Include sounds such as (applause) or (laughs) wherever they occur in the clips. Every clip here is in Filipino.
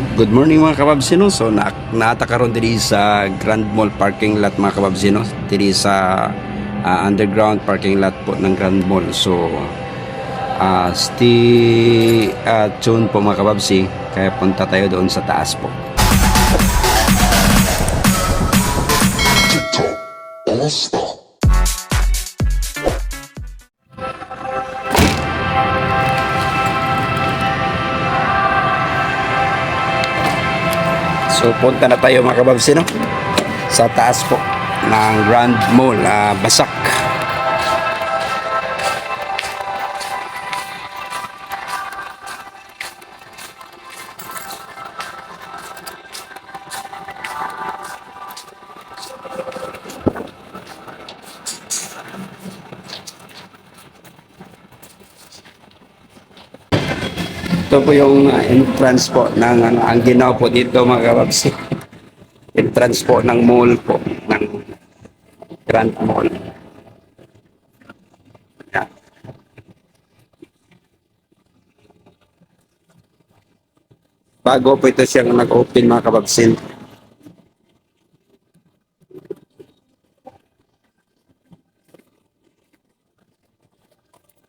Good morning mga kababsino. So na naata karon diri sa Grand Mall parking lot mga kababsino. Diri sa ah, underground parking lot po ng Grand Mall. So ah stay ah, tuned po mga kababsi. Kaya punta tayo doon sa taas po. So punta na tayo mga kababsino sa taas po ng Grand Mall, ah, Basak. Ito po yung ah, entrance po ng ano, ang ginawa po dito mga kababsi. (laughs) entrance po ng mall po ng Grand Mall. Bago po ito siyang nag-open mga kababsin.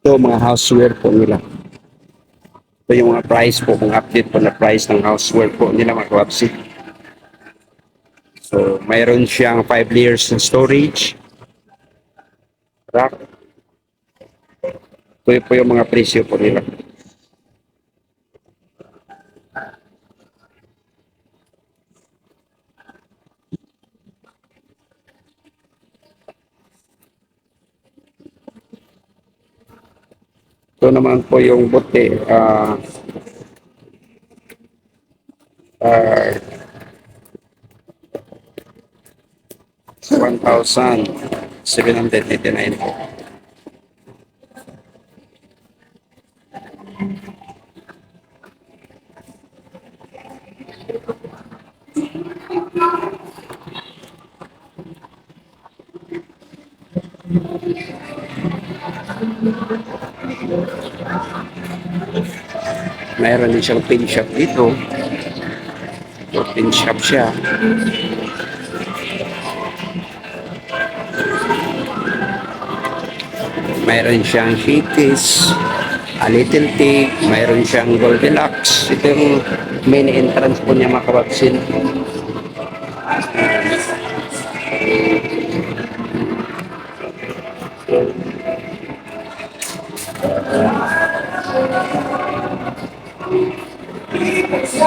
Ito mga houseware po nila. Ito yung mga price po, kung update po na price ng houseware po nila mga kababsi. So, mayroon siyang 5 layers ng storage. Rack. Ito po yung mga presyo po nila. Ito naman po yung bote. ah ah, 1,789 Mayroon din siyang pin shop dito. So, pin shop siya. mayroon siyang shakes, a little tea, mayroon siyang Goldilocks. Ito yung main entrance po niya mga kabaksin.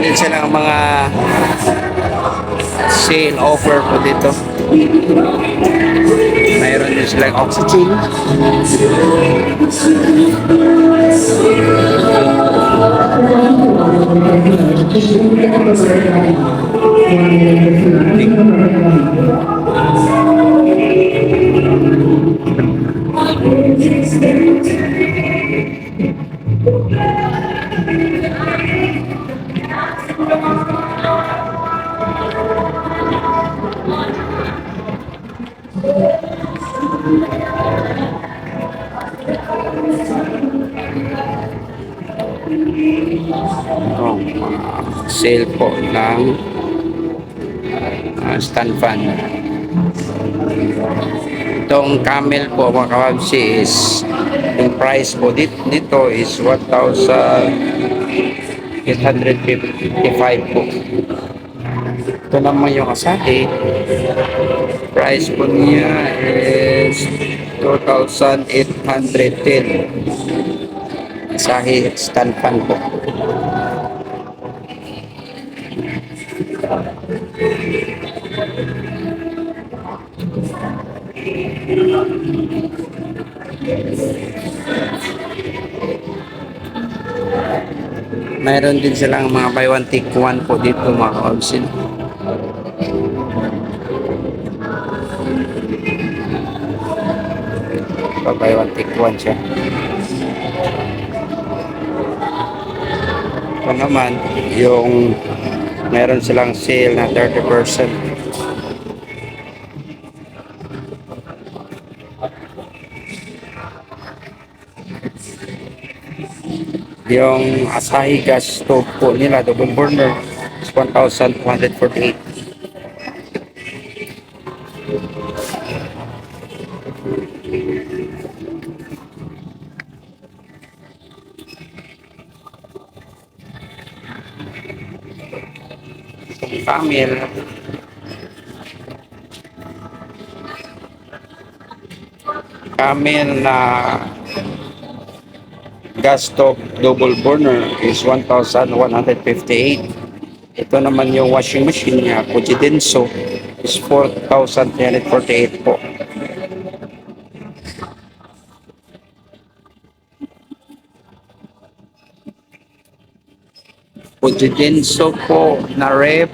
Meron din silang mga sale offer po dito. Mayroon din silang oxygen. Ito, mga sale po ng ah, stand fan. Itong camel po mga kababsi is yung price po dito, dito is 1,855 po. Ito naman yung asahi. Price po niya is 2,810. Asahi stand fan po. Mayroon din silang mga buy one take one po dito mga kababsin. Pa buy one take one siya. Ito naman, yung meron silang sale na 30%. Yung Asahi gas stove po nila, double burner, is 1,248. Camel, Camel na gas stove double burner is 1,158. Ito naman yung washing machine niya, Fujidenso, is 4,348 po. Fujidenso po na rep,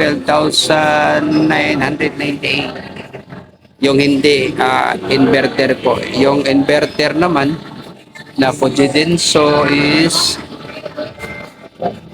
12,998. Yung hindi, ah, inverter po. Yung inverter naman, na Fujidenso is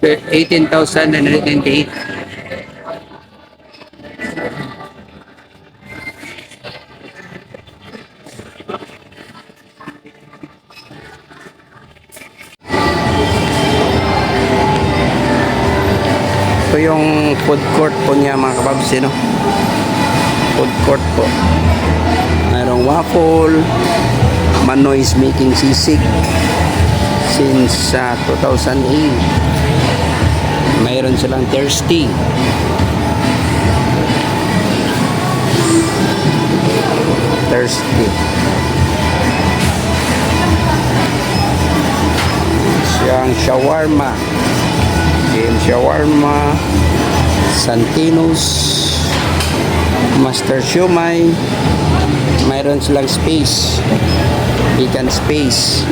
18,998. Ito yung food court po niya mga kababs, no? Food court po. Mayroong waffle, Manoy is making sisig since uh, 2008. Mayroon silang thirsty. Thirsty. Siyang shawarma. Game shawarma. Santinos. Master Siomay. Mayroon silang space. Vegan space.